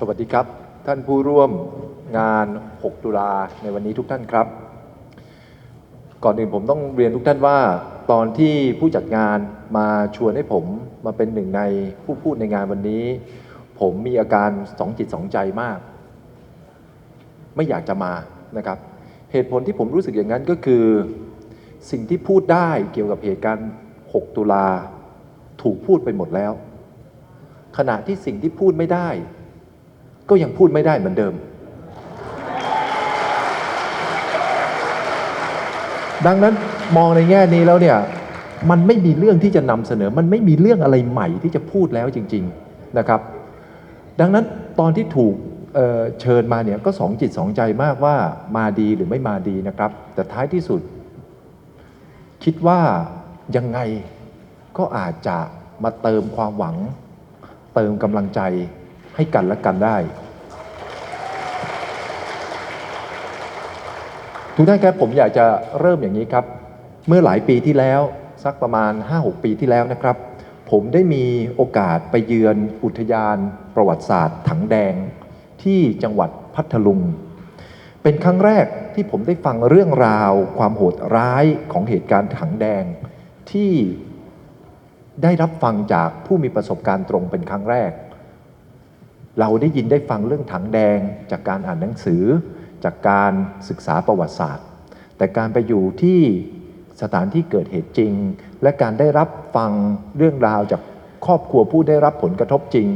สวัสดีครับ ท่านผู้ร่วมงาน 6 ตุลาในวันนี้ทุกท่านครับ ก่อนอื่นผมต้องเรียนทุกท่านว่า ตอนที่ผู้จัดงานมาชวนให้ผมมาเป็นหนึ่งในผู้พูดในงานวันนี้ ผมมีอาการสองจิตสองใจมาก ไม่อยากจะมานะครับ เหตุผลที่ผมรู้สึกอย่างนั้นก็คือ สิ่งที่พูดได้เกี่ยวกับเหตุการณ์ 6 ตุลาถูกพูดไปหมดแล้ว ขณะที่สิ่งที่พูดไม่ได้ ก็ยังพูดไม่ได้เหมือนเดิม ดังนั้นมองในแง่นี้แล้วเนี่ยมันไม่มีเรื่องที่จะนำเสนอ มันไม่มีเรื่องอะไรใหม่ที่จะพูดแล้วจริง ๆนะครับ ดังนั้นตอนที่ถูกเเชิญมาเนี่ยก็สองจิตสองใจมากว่ามาดีหรือไม่มาดีนะครับ แต่ท้ายที่สุด คิดว่ายังไงก็อาจจะมาเติมความหวัง เติมกำลังใจ ให้กันและกันได้ ทุกท่านครับผมอยากจะเริ่มอย่างนี้ครับ เมื่อหลายปีที่แล้วสักประมาณ 5-6 ปีที่แล้วนะครับ ผมได้มีโอกาสไปเยือนอุทยานประวัติศาสตร์ถังแดงที่จังหวัดพัทลุง เป็นครั้งแรกที่ผมได้ฟังเรื่องราวความโหดร้ายของเหตุการณ์ถังแดงที่ได้รับฟังจากผู้มีประสบการณ์ตรงเป็นครั้งแรก เราได้ยินได้ฟังเรื่องถังแดง จากการอ่านหนังสือ จากการศึกษาประวัติศาสตร์ แต่การไปอยู่ที่สถานที่เกิดเหตุจริง และการได้รับฟังเรื่องราวจากครอบครัวผู้ได้รับผลกระทบจริง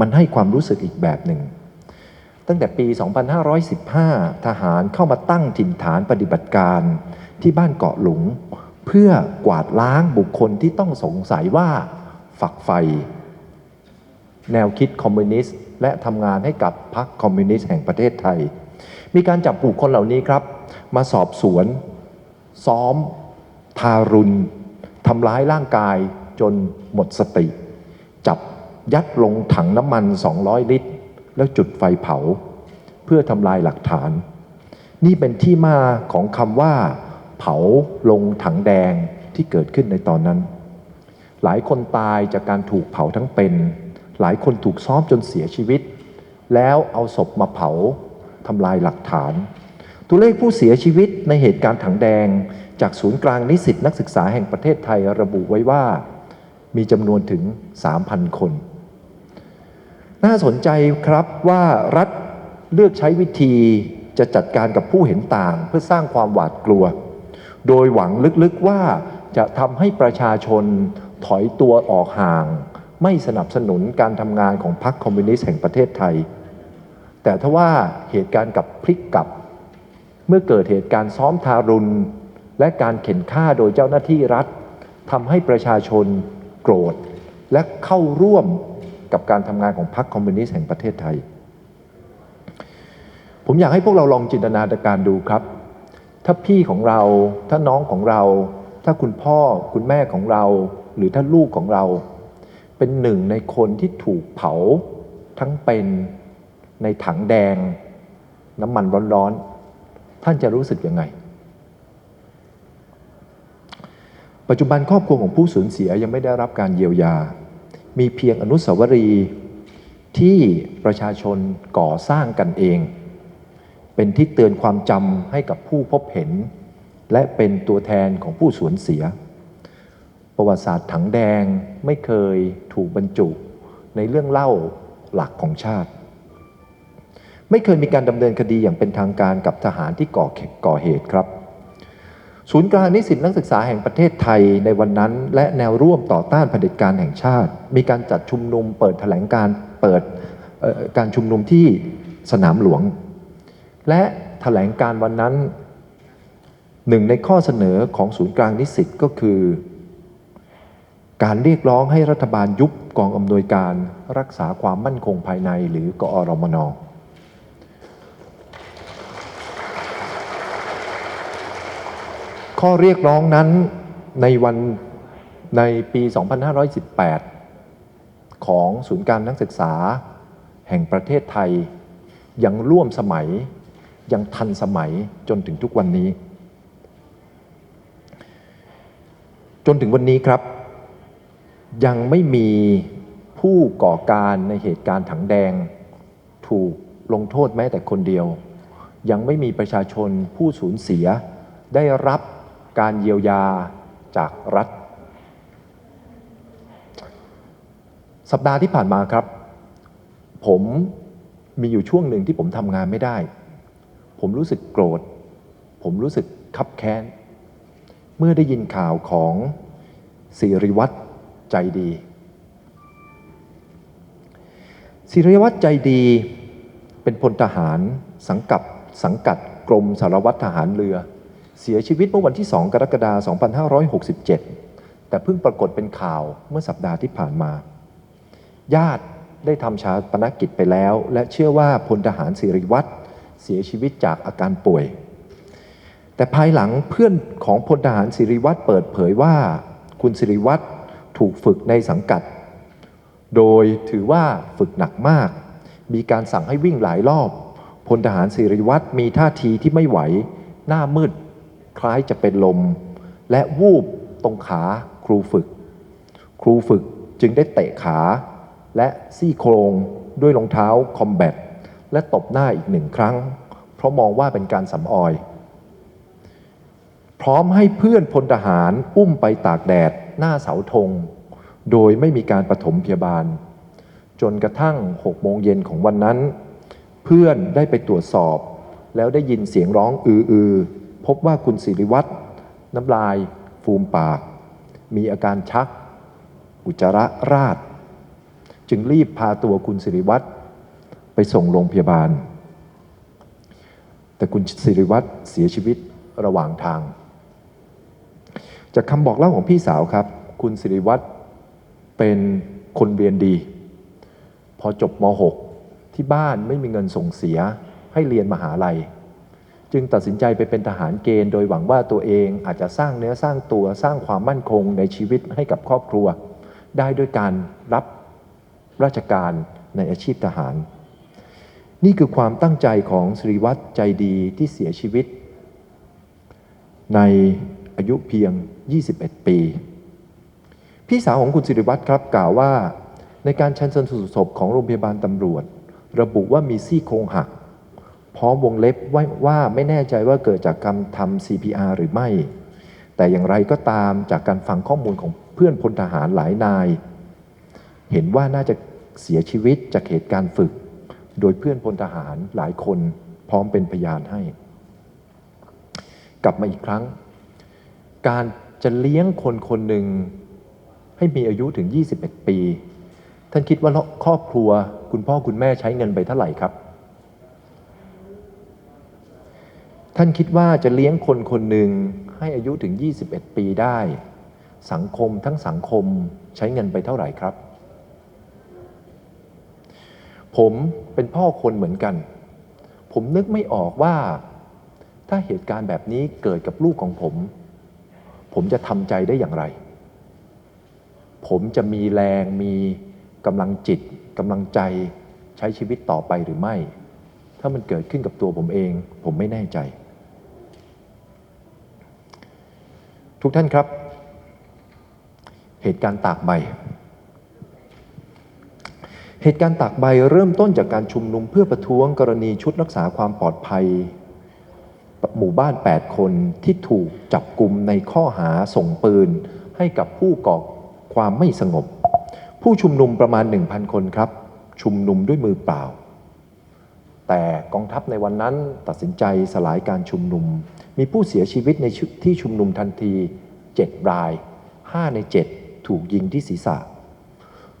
มันให้ความรู้สึกอีกแบบหนึ่ง ตั้งแต่ปี 2515 ทหารเข้ามาตั้งถิ่นฐานปฏิบัติการที่บ้านเกาะหลุง เพื่อกวาดล้างบุคคลที่ต้องสงสัยว่าฝักใฝ่ แนวคิดคอมมิวนิสต์และทำงานให้กับพรรคคอมมิวนิสต์แห่งประเทศไทย มีการจับบุคคลเหล่านี้ครับ มาสอบสวน ซ้อม ทารุณทำร้ายร่างกายจนหมดสติ จับยัดลงถังน้ำมัน 200 ลิตร แล้วจุดไฟเผา เพื่อทำลายหลักฐาน นี่เป็นที่มาของคำว่า เผาลงถังแดงที่เกิดขึ้นในตอนนั้น หลายคนตายจากการถูกเผาทั้งเป็น หลายคนถูกซ้อมจนเสียชีวิต แล้วเอาศพมาเผาทำลายหลักฐาน ตัวเลขผู้เสียชีวิตในเหตุการณ์ถังแดง จากศูนย์กลางนิสิตนักศึกษาแห่งประเทศไทยระบุไว้ว่า มีจำนวนถึง 3,000 คน น่าสนใจครับว่ารัฐเลือกใช้วิธีจะจัดการกับผู้เห็นต่างเพื่อสร้างความหวาดกลัว โดยหวังลึกๆว่าจะทำให้ประชาชนถอยตัวออกห่าง ไม่สนับสนุนการทำงานของพรรคคอมมิวนิสต์แห่งประเทศไทย แต่ถ้าว่าเหตุการณ์กับพลิกกลับ เมื่อเกิดเหตุการณ์ซ้อมทารุณ และการเข็นฆ่าโดยเจ้าหน้าที่รัฐทำให้ประชาชนโกรธ และเข้าร่วมกับการทำงานของพรรคคอมมิวนิสต์แห่งประเทศไทย ผมอยากให้พวกเราลองจินตนาการดูครับ ถ้าพี่ของเรา ถ้าน้องของเรา ถ้าคุณพ่อคุณแม่ของเรา หรือถ้าลูกของเรา เป็นหนึ่งในคนที่ถูกเผาทั้งเป็นในถังแดง น้ำมันร้อนๆ ท่านจะรู้สึกยังไง ปัจจุบันครอบครัวของผู้สูญเสียยังไม่ได้รับการเยียวยา มีเพียงอนุสาวรีย์ที่ประชาชนก่อสร้างกันเอง เป็นที่เตือนความจำให้กับผู้พบเห็น และเป็นตัวแทนของผู้สูญเสีย ประวัติศาสตร์ถังแดงไม่เคยถูกบรรจุในเรื่องเล่าหลักของชาติ ไม่เคยมีการดำเนินคดีอย่างเป็นทางการกับทหารที่ก่อก่อเหตุครับ ศูนย์กลางนิสิตนักศึกษาแห่งประเทศไทยในวันนั้น และแนวร่วมต่อต้านเผด็จการแห่งชาติ มีการจัดชุมนุมเปิดแถลงการเปิดการชุมนุมที่สนามหลวง และแถลงการวันนั้นหนึ่งในข้อเสนอของศูนย์กลางนิสิตก็คือ การเรียกร้องให้รัฐบาลยุบกองอำนวยการรักษาความมั่นคงภายในหรือกอรมนข้อเรียกร้องนั้นในวันในปี 2518 ของศูนย์การนักศึกษาแห่งประเทศไทย ยังร่วมสมัยยังทันสมัยจนถึงทุกวันนี้ จนถึงวันนี้ครับ ยังไม่มีผู้ก่อการในเหตุการณ์ถังแดง ถูกลงโทษแม้แต่คนเดียว ยังไม่มีประชาชนผู้สูญเสีย ได้รับการเยียวยาจากรัฐ สัปดาห์ที่ผ่านมาครับ ผมมีอยู่ช่วงหนึ่งที่ผมทำงานไม่ได้ ผมรู้สึกโกรธ ผมรู้สึกคับแค้น เมื่อได้ยินข่าวของสิริวัตร ใจดีสิริวัตรใจดีเป็นพลทหารสังกัดสังกัดกรมสารวัตรทหารเรือ เสียชีวิตเมื่อวันที่ 2 กรกฎาคม 2567 แต่เพิ่งปรากฏเป็นข่าวเมื่อสัปดาห์ที่ผ่านมา ญาติได้ทำชาปนกิจไปแล้ว และเชื่อว่าพลทหารสิริวัตรเสียชีวิตจากอาการป่วย แต่ภายหลังเพื่อนของพลทหารสิริวัตรเปิดเผยว่า คุณสิริวัตร ถูกฝึกในสังกัด โดยถือว่าฝึกหนักมาก มีการสั่งให้วิ่งหลายรอบ พลทหารสิริวัตรมีท่าทีที่ไม่ไหว หน้ามืด คล้ายจะเป็นลม และวูบตรงขาครูฝึก ครูฝึกจึงได้เตะขา และซี่โครงด้วยรองเท้าคอมแบทและตบหน้าอีกหนึ่งครั้ง เพราะมองว่าเป็นการสำออย พร้อมให้เพื่อนพลทหารอุ้มไปตากแดด หน้าเสาธง โดยไม่มีการปฐมพยาบาล จนกระทั่ง6โมงเย็นของวันนั้น เพื่อนได้ไปตรวจสอบ แล้วได้ยินเสียงร้องอืออือพบว่าคุณสิริวัตรน้ำลาย ฟูมปาก มีอาการชัก อุจจาระราดจึงรีบพาตัวคุณสิริวัตรไปส่งโรงพยาบาล แต่คุณสิริวัตรเสียชีวิตระหว่างทาง จากคำบอกเล่าของพี่สาวครับ คุณสิริวัตรเป็นคนเรียนดี พอจบม .6 ที่บ้านไม่มีเงินส่งเสียให้เรียนมหาลัย จึงตัดสินใจไปเป็นทหารเกณฑ์ โดยหวังว่าตัวเองอาจจะสร้างเนื้อสร้างตัวสร้างความมั่นคงในชีวิตให้กับครอบครัว ได้ด้วยการรับราชการในอาชีพทหาร นี่คือความตั้งใจของสิริวัตรใจดีที่เสียชีวิต ใน อายุเพียง 21 ปี พี่สาวของคุณสิริวัตรครับกล่าวว่า ในการชันสูตรศพของโรงพยาบาลตำรวจ ระบุว่ามีซี่โครงหัก พร้อมวงเล็บไว้ว่าไม่แน่ใจว่าเกิดจากการทำ CPR หรือไม่ แต่อย่างไรก็ตามจากการฟังข้อมูลของเพื่อนพลทหารหลายนาย เห็นว่าน่าจะเสียชีวิตจากเหตุการณ์ฝึก โดยเพื่อนพลทหารหลายคนพร้อมเป็นพยานให้ กลับมาอีกครั้ง การจะเลี้ยงคนคนหนึ่งให้มีอายุถึง 21 ปี ท่านคิดว่าครอบครัวคุณพ่อคุณแม่ใช้เงินไปเท่าไหร่ครับ ท่านคิดว่าจะเลี้ยงคนคนหนึ่งให้อายุถึง 21 ปีได้ สังคมทั้งสังคมใช้เงินไปเท่าไหร่ครับ ผมเป็นพ่อคนเหมือนกัน ผมนึกไม่ออกว่า ถ้าเหตุการณ์แบบนี้เกิดกับลูกของผม ผมจะทำใจได้อย่างไร ผมจะมีแรงมีกำลังจิตกำลังใจใช้ชีวิตต่อไปหรือไม่ ถ้ามันเกิดขึ้นกับตัวผมเอง ผมไม่แน่ใจ ทุกท่านครับ เหตุการณ์ตากใบ เหตุการณ์ตากใบเริ่มต้นจากการชุมนุมเพื่อประท้วงกรณีชุดรักษาความปลอดภัย หมู่บ้าน 8 คนที่ถูกจับกลุ่มในข้อหาส่งปืน ให้กับผู้ก่อความไม่สงบ ผู้ชุมนุมประมาณ 1,000 คนครับ ชุมนุมด้วยมือเปล่า แต่กองทัพในวันนั้นตัดสินใจสลายการชุมนุม มีผู้เสียชีวิตในที่ชุมนุมทันที 7 ราย 5 ใน 7 ถูกยิงที่ศีรษะ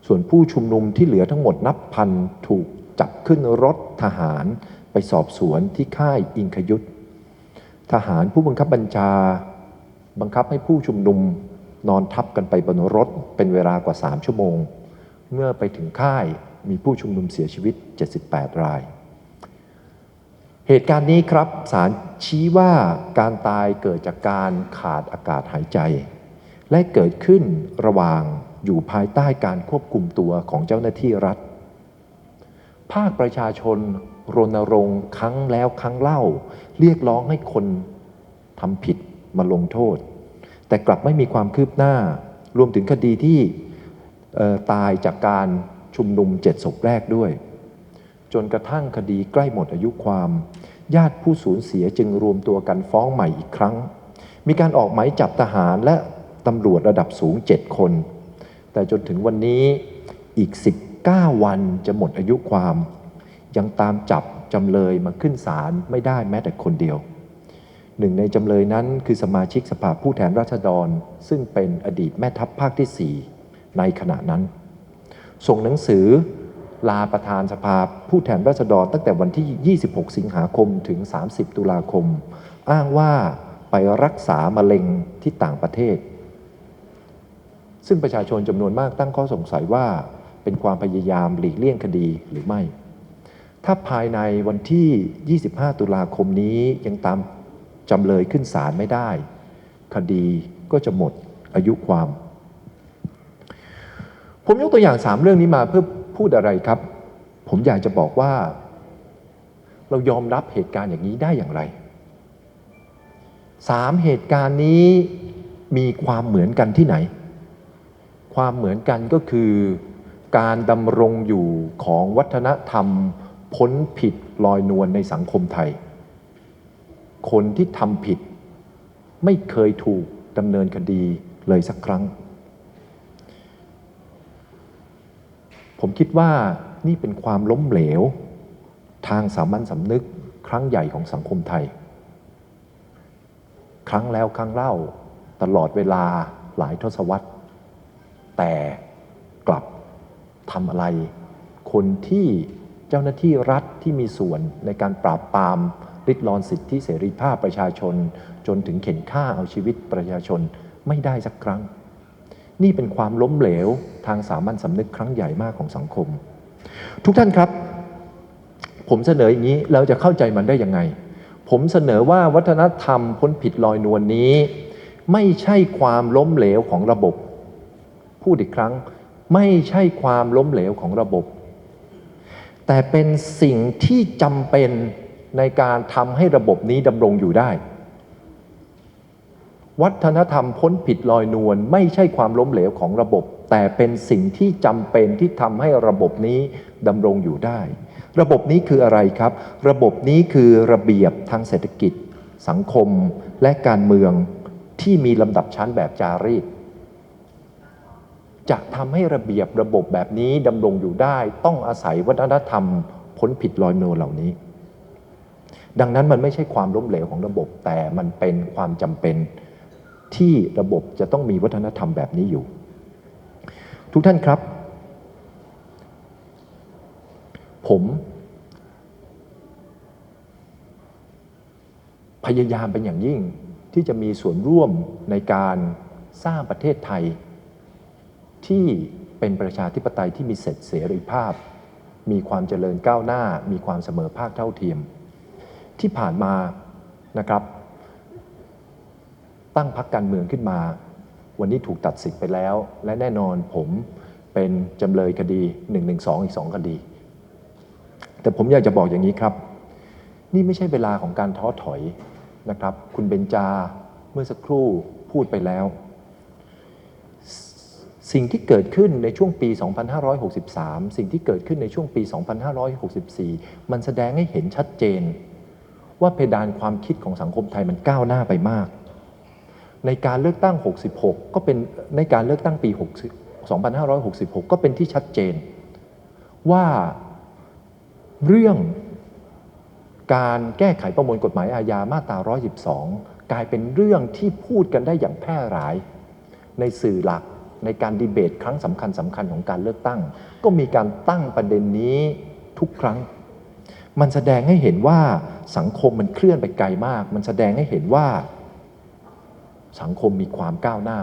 ส่วนผู้ชุมนุมที่เหลือทั้งหมดนับพันถูกจับขึ้นรถทหารไปสอบสวนที่ค่ายอิงคยุทธ ทหารผู้บังคับบัญชา บังคับให้ผู้ชุมนุมนอนทับกันไปบนรถเป็นเวลากว่า 3 ชั่วโมง เมื่อไปถึงค่ายมีผู้ชุมนุมเสียชีวิต 78 ราย เหตุการณ์นี้ครับศาลชี้ว่าการตายเกิดจากการขาดอากาศหายใจ และเกิดขึ้นระหว่างอยู่ภายใต้การควบคุมตัวของเจ้าหน้าที่รัฐ ภาคประชาชนรณรงค์ครั้งแล้วครั้งเล่า เรียกร้องให้คนทำผิดมาลงโทษ แต่กลับไม่มีความคืบหน้ารวมถึงคดีที่ตายจากการชุมนุมเจ็ดศพแรกด้วย จนกระทั่งคดีใกล้หมดอายุความ ญาติผู้สูญเสียจึงรวมตัวกันฟ้องใหม่อีกครั้ง มีการออกหมายจับทหารและตำรวจระดับสูง7คน แต่จนถึงวันนี้อีก 9 วันจะหมดอายุความ ยังตามจับจำเลยมาขึ้นศาลไม่ได้แม้แต่คนเดียว หนึ่งในจำเลยนั้นคือสมาชิกสภาผู้แทนราษฎร ซึ่งเป็นอดีตแม่ทัพภาคที่ 4 ในขณะนั้น ส่งหนังสือลาประธานสภาผู้แทนราษฎรตั้งแต่วันที่ 26 สิงหาคมถึง 30 ตุลาคม อ้างว่าไปรักษามะเร็งที่ต่างประเทศ ซึ่งประชาชนจำนวนมากตั้งข้อสงสัยว่า เป็นความพยายามหลีกเลี่ยงคดีหรือไม่ ถ้าภายในวันที่ 25 ตุลาคมนี้ยังตามจำเลยขึ้นศาลไม่ได้ คดีก็จะหมดอายุความ ผมยกตัวอย่าง 3 เรื่องนี้มาเพื่อพูดอะไรครับ ผมอยากจะบอกว่า เรายอมรับเหตุการณ์อย่างนี้ได้อย่างไรสามเหตุการณ์นี้มีความเหมือนกันที่ไหน ความเหมือนกันก็คือ การดำรงอยู่ของวัฒนธรรมพ้นผิดลอยนวลในสังคมไทย คนที่ทำผิดไม่เคยถูกดำเนินคดีเลยสักครั้ง ผมคิดว่านี่เป็นความล้มเหลว ทางสามัญสำนึกครั้งใหญ่ของสังคมไทย ครั้งแล้วครั้งเล่าตลอดเวลาหลายทศวรรษ แต่กลับ ทำอะไร คนที่เจ้าหน้าที่รัฐที่มีส่วนในการปราบปรามริดรอนสิทธิเสรีภาพประชาชน จนถึงเข็นฆ่าเอาชีวิตประชาชนไม่ได้สักครั้ง นี่เป็นความล้มเหลวทางสามัญสำนึกครั้งใหญ่มากของสังคม ทุกท่านครับ ผมเสนออย่างนี้เราจะเข้าใจมันได้ยังไง ผมเสนอว่าวัฒนธรรมพ้นผิดลอยนวลนนี้ ไม่ใช่ความล้มเหลวของระบบ พูดอีกครั้ง ไม่ใช่ความล้มเหลวของระบบ แต่เป็นสิ่งที่จำเป็นในการทำให้ระบบนี้ดำรงอยู่ได้ วัฒนธรรมพ้นผิดลอยนวลไม่ใช่ความล้มเหลวของระบบ แต่เป็นสิ่งที่จำเป็นที่ทำให้ระบบนี้ดำรงอยู่ได้ ระบบนี้คืออะไรครับ ระบบนี้คือระเบียบทางเศรษฐกิจ สังคมและการเมืองที่มีลำดับชั้นแบบจารีต จะทำให้ระเบียบระบบแบบนี้ดำรงอยู่ได้ ต้องอาศัยวัฒนธรรมพ้นผิดลอยนวลเหล่านี้ ดังนั้นมันไม่ใช่ความล้มเหลวของระบบ แต่มันเป็นความจำเป็นที่ระบบจะต้องมีวัฒนธรรมแบบนี้อยู่ ทุกท่านครับ ผมพยายามเป็นอย่างยิ่งที่จะมีส่วนร่วมในการสร้างประเทศไทย ที่เป็นประชาธิปไตยที่มีเสร็จเสรีภาพ มีความเจริญก้าวหน้า มีความเสมอภาคเท่าเทียม ที่ผ่านมานะครับ ตั้งพักการเมืองขึ้นมา วันนี้ถูกตัดสิทธิ์ไปแล้ว และแน่นอนผมเป็นจำเลยคดี 112 อีก 2 คดี แต่ผมอยากจะบอกอย่างนี้ครับ นี่ไม่ใช่เวลาของการท้อถอยนะครับ คุณเบญจาเมื่อสักครู่พูดไปแล้ว สิ่งที่เกิดขึ้นในช่วงปี 2563 สิ่งที่เกิดขึ้นในช่วงปี 2564 มันแสดงให้เห็นชัดเจน ว่าเพดานความคิดของสังคมไทยมันก้าวหน้าไปมาก ในการเลือกตั้ง 66 ก็เป็นในการเลือกตั้งปี6 2566 ก็เป็นที่ชัดเจน ว่าเรื่องการแก้ไขประมวลกฎหมายอาญามาตรา 112 กลายเป็นเรื่องที่พูดกันได้อย่างแพร่หลายในสื่อหลัก ในการดีเบตครั้งสำคัญสำคัญของการเลือกตั้ง ก็มีการตั้งประเด็นนี้ทุกครั้ง มันแสดงให้เห็นว่าสังคมมันเคลื่อนไปไกลมาก มันแสดงให้เห็นว่า สังคมมีความก้าวหน้า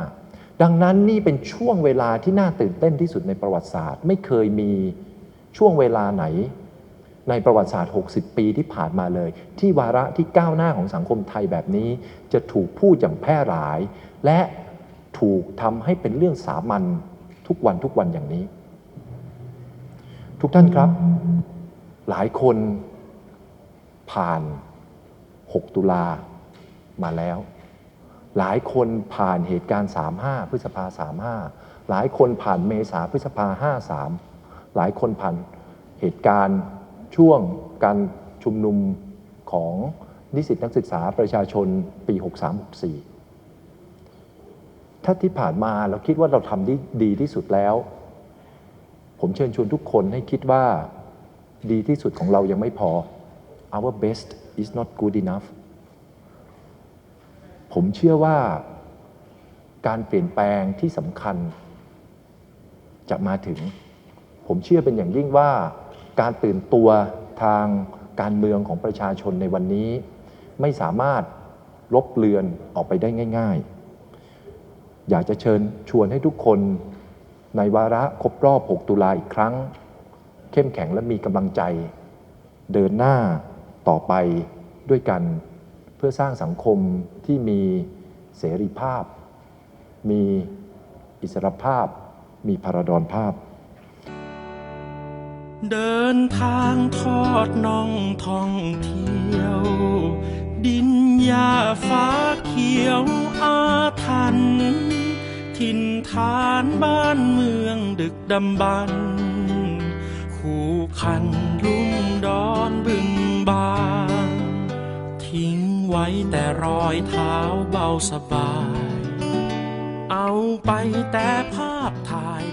ดังนั้นนี่เป็นช่วงเวลาที่น่าตื่นเต้นที่สุดในประวัติศาสตร์ ไม่เคยมีช่วงเวลาไหน ในประวัติศาสตร์ 60 ปีที่ผ่านมาเลย ที่วาระที่ก้าวหน้าของสังคมไทยแบบนี้ จะถูกพูดอย่างแพร่หลาย และ ถูกทำให้เป็นเรื่องสามัญทุกวันทุกวันอย่างนี้ ทุกท่านครับ หลายคนผ่าน 6 ตุลามาแล้ว หลายคนผ่านเหตุการณ์ 35 พฤษภา 35 หลายคนผ่านเมษาพฤษภา 53 หลายคนผ่านเหตุการณ์ช่วงการชุมนุมของนิสิตนักศึกษาประชาชนปี 63-64 ถ้าที่ผ่านมาเราคิดว่าเราทำได้ดีที่สุดแล้ว ผมเชิญชวนทุกคนให้คิดว่าดีที่สุดของเรายังไม่พอ our best is not good enough ผมเชื่อว่าการเปลี่ยนแปลงที่สำคัญ จะมาถึง ผมเชื่อเป็นอย่างยิ่งว่า การตื่นตัวทางการเมืองของประชาชนในวันนี้ ไม่สามารถลบเลือนออกไปได้ง่าย ๆ อยากจะเชิญชวนให้ทุกคนในวาระครบรอบ 6 ตุลาอีกครั้ง เข้มแข็งและมีกำลังใจ เดินหน้าต่อไปด้วยกัน เพื่อสร้างสังคมที่มีเสรีภาพ มีอิสรภาพ มีพาราดอนภาพ เดินทางทอดน่องท่องเที่ยว ดินหญ้าฟ้าเขียวอาทัน ถิ่นฐานบ้านเมืองดึกดำบรรพ์คู่คันลุ่มดอนบึงบางทิ้งไว้แต่รอยเท้าเบาสบาย เอาไปแต่ภาพถ่าย